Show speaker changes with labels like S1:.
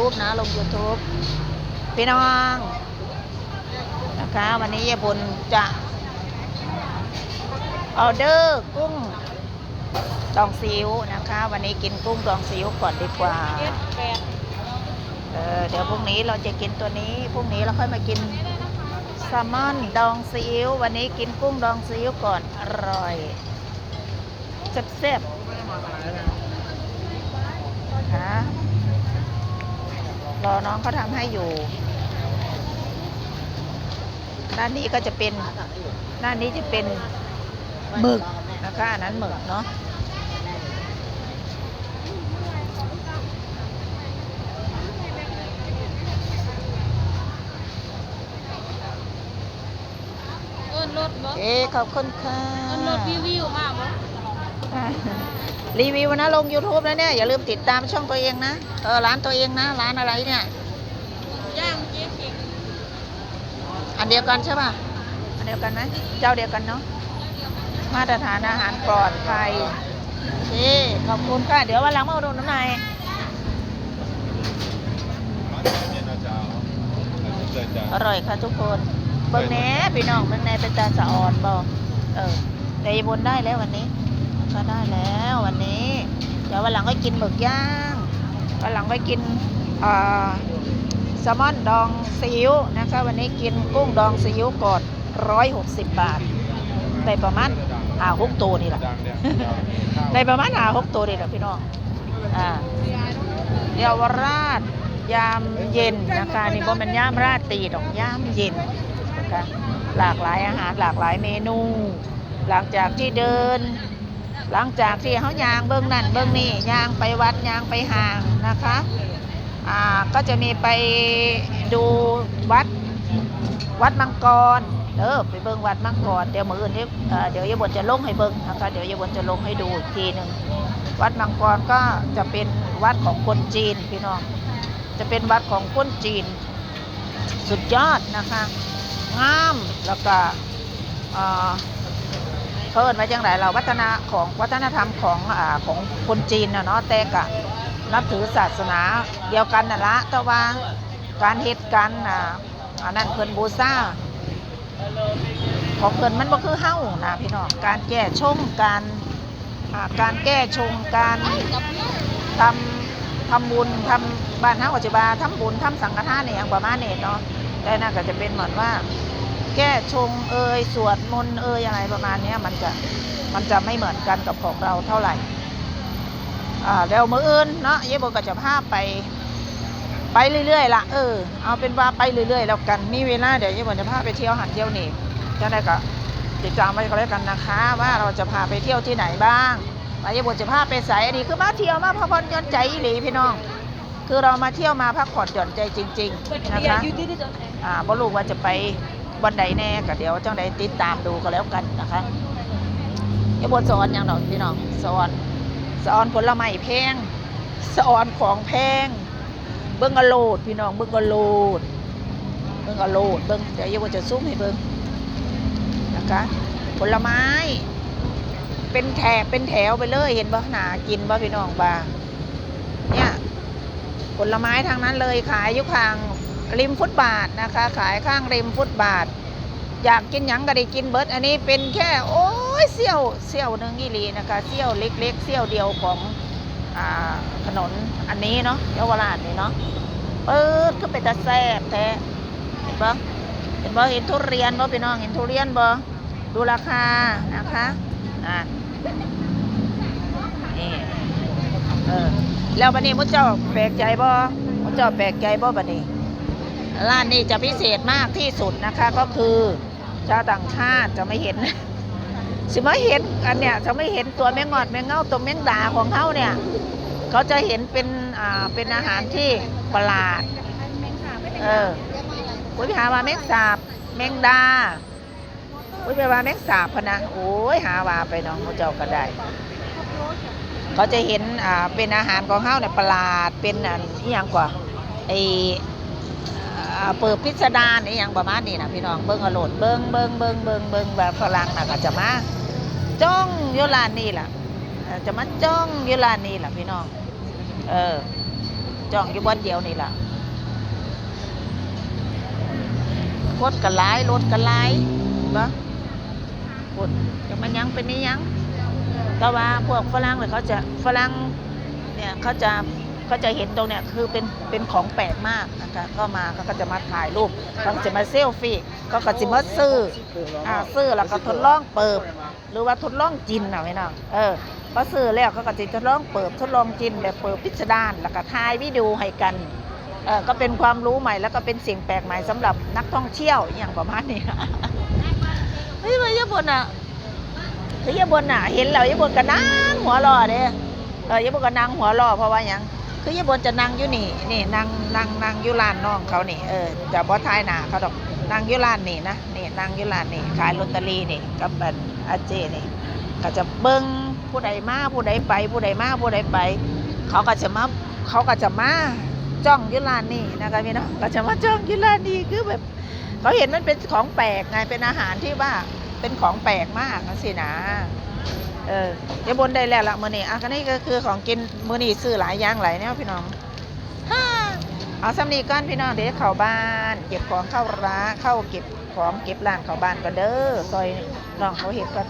S1: ทูบนะลง YouTube พี่น้องนะคะ วันนี้ยายบุญจะออเดอร์กุ้งดองซิวนะคะ วันนี้กินกุ้งดองซิวก่อนดีกว่า
S2: เอ
S1: อเดี๋ยวพรุ่งนี้เราจะกินตัวนี้พรุ่งนี้เราค่อยมากินแซลมอนดองซีอิ๊ววันนี้กินกุ้งดองซีอิ๊วก่อนอร่อยแซ่บๆนะคะ รอน้องเขาทำให้อยู่ ด้านนี้ก็จะเป็น ด้านนี้จะเป็นหมึกนะคะอันนั้นหมึกเนาะ
S2: เอิ้นรถบ่
S1: เอ๊ขอบคุณค่ะ
S2: เอิ้นรถวิววิวมาก บ่
S1: รีวิวนะลง YouTube นะเนี่ย อย่าลืมติดตามช่องตัวเองนะ เออร้านตัวเองนะ ร้านอะไรเนี่ย
S2: ย่างเจ๊เก่ง
S1: อันเดียวกันใช่ป่ะ อันเดียวกันไหมเจ้าเดียวกันเนาะมาตรฐานอาหารปลอดภัยโอเคขอบคุณค่ะ เดี๋ยววันหลังมาอุดมน้ำในอยอร่อยค่ะทุกคนเบิ่งแหน่พี่น้องเบิ่งแหน่เป็นตาสะอ่อนบ่เออแต่ยายบนได้แล้ววันนี้ ก็ได้แล้ววันนี้ เดี๋ยววันหลังก็กินหมึกย่าง วันหลังก็กินแซลมอนดองซีอิ๊วนะคะวันนี้กินกุ้งดองซีอิ๊วกอนร้อยหกสิบบาทได้ประมาณหาหกตัวนี่แหละได้ประมาณหาหกตัวนี่แหละพี่น้องอ่าเยาวราชยามเย็นนะคะนี่บ่แมันยามราตีดอกยามเย็นนะคะหลากหลายอาหารหลากหลายเมนู หลังจากที่เดิน หลังจากที่เขายางเบื้องนั่นเบื้องนี่ยางไปวัดยางไปห่างนะคะอ่าก็จะมีไปดูวัดวัดมังกรเออไปเบิ้งวัดมังกรเดี๋ยวมืออื่นนี้เอ่เดี๋ยวยายบนจะลงให้เบิ้งนะคะเดี๋ยวยายบนจะลงให้ดูอีกทีหนึ่งวัดมังกรก็จะเป็นวัดของคนจีนพี่น้องจะเป็นวัดของคนจีน สุดยอดนะคะงามแล้วก็ อ่าเพิ่นไว้จังไรเราวัฒนาของวัฒนธรรมของอ่าของคนจีนนะเนาะแต่กะนับถือศาสนาเดียวกันน่ะละแต่ว่าการเหตุการณ์อ่าอันนั้นเพิ่นบูชาของเพิ่นมันบ่คือเฮ้านะพี่น้องการแก้ชงการอ่าการแก้ชงการทำทำบุญทำบ้านเฮาก็จะบาทำบุญทำสังฆทานเนี่ยอย่างประมาณนี้เนาะแต่นั่นก็จะเป็นเหมือนว่า แก้ชงเอยสวดมนต์เอยอะไรประมาณเนี้ยมันจะมันจะไม่เหมือนกันกับของเราเท่าไหร่อ่าเดี๋ยวมืออื่นเนาะเยโบก็จะพาไปไปเรื่อยๆละเออเอาเป็นว่าไปเรื่อยๆแล้วกันมีเวลาเดี๋ยวเยโบจะพาไปเที่ยวหันเที่ยวนี่จะได้ก็ติดตามไว้ก็แล้วกันนะคะ ว่าเราจะพาไปเที่ยวที่ไหนบ้างว่าเยโบจะพาไปใส่อันนี้คือมาเที่ยวมาพักผ่อนหย่อนใจอีหลีพี่น้อง คือเรามาเที่ยวมาพักผ่อนหย่อนใจจริง ๆ นะคะ
S2: อยู่ที่ที่จอดไหน
S1: อ่าบ่รู้ว่าจะไป วันใดแน่ก็เดี๋ยวจังใดติดตามดูก็แล้วกันนะคะย่าบนสอนอย่างดอกพี่น้องสอนสอนผลไม้แพงสอนของแพงเบิ่งกะโลดพี่น้องเบิ่งกะโลดเบิ่งกะโลดเบิ่งเดี๋ยวอย่าบนจะซุ้มให้เบิ่งนะคะผลไม้ เป็นแถบเป็นแถวไปเลยเห็นบ่หนากินบ่พี่น้องบ้างเนี่ยผลไม้ทางนั้นเลยขายอยู่ข้าง ริมฟุตบาทนะคะ ขายข้างริมฟุตบาท อยากกินหยังก็ได้กินเบิร์ดอันนี้เป็นแค่โอ้ยเสี้ยวเสี้ยวหนึ่งอีหลีนะคะเสี้ยวเล็กๆเสี้ยวเดียวของอ่าถนนอันนี้เนาะเยาวราชนี่เนาะเปิดก็เป็นตาแซ่บแท้เห็นปะเห็นปะเห็นทุเรียนบ่พี่น้องเห็นทุเรียนบ่ดูราคานะคะอ่านี่เออแล้วบัดนี้มุเจ้าแปลกใจบ่มุเจ้าแปลกใจบ่บัดนี้ ร้านนี้จะพิเศษมากที่สุดนะคะก็คือชาวต่างชาติจะไม่เห็นสิมาเห็นอันเนี้ยจะไม่เห็นตัวแมงงอดแมงเง่าตัวแมงดาของเขาเนี่ยเขาจะเห็นเป็นอ่าเป็นอาหารที่ประหลาดเออคุยไปหาว่าแมงสาบแมงดาคุยไปว่าแมงสาบพนะโอ้ยหาว่าไปเน้องมุเจ้าก็ได้เขาจะเห็นอ่าเป็นอาหารของเขาเนี่ยประหลาดเป็นอันนี้อย่างกว่าไอ เปิดพิสดารนี่ย่างประมาณนี้นะพี่น้องเบิ้งอโลดเบิ้งเบิ้งเบิ้งเบิ้งเบิ้งแบบฝรั่งน่ะก็จะมาจ้องยุลานนี่แหละจะมาจ้องยุลานนี่แหละพี่น้อง เออจ้องอยู่บนเดียวนี่ล่ะโคตรกระไลรถกระไลายบ่กดยังมันยังเป็นนี่ยังแต่ว่าพวกฝรั่งเนี่ยเขาจะฝรั่งเนี่ยเขาจะ เขาจะเห็นตรงเนี่ยคือเป็นเป็นของแปลกมากนะคะก็มาก็จะมาถ่ายรูปก็จะมาเซลฟี่เขาก็จะมาซื้ออ่าซื้อแล้วก็ทดลองเปิบหรือว่าทดลองกินนะพี่น้องเออพอซื้อแล้วเขาก็จะทดลองเปิบทดลองกินแบบเปิบพิสดารแล้วก็ถ่ายวิดีโอให้กันเออก็เป็นความรู้ใหม่แล้วก็เป็นสิ่งแปลกใหม่สำหรับนักท่องเที่ยวอย่างประมาณนี้เฮ้ยมาญี่ปุ่นอะคือยายบนน่ะเห็นแล้วยายบนก็นั่งหัวรอเด้เออยายบนก็นั่งหัวรอเพราะว่าหยัง คือยายบนจะนั่งอยู่นี่นี่นั่งนั่งนั่งอยู่ร้านน้องเขานี่เออจะบ่ทายหนาเขาดอกนั่งอยู่ร้านนี่นะนี่นั่งอยู่ร้านนี่ขายลอตเตอรี่นี่กับบันอาเจนี่ก็จะเบิ่งผู้ใดมาผู้ใดไป ผู้ใดมาผู้ใดไป เขาก็จะมาเขาก็จะมาจ้องอยู่ร้านนี่นะคะพี่น้องก็จะมาจ้องอยู่ร้านนี่คือแบบเขาเห็นมันเป็นของแปลกไงเป็นอาหารที่ว่าเป็นของแปลกมากนะสินะ เออเดี๋ยวบนได้แล้วละมือนี้อะก็นี่ก็คือของกินมือนี้ซื้อหลายอย่างหลายแนวพี่น้องฮ่าเอาสำนีก้อนพี่น้องเดี๋ยวเข้าบ้าน เก็บของเข้าร้านเข้าเก็บของเก็บร้านเข้าบ้านก็เด้อซอยน้องเขาเห็ดก่อน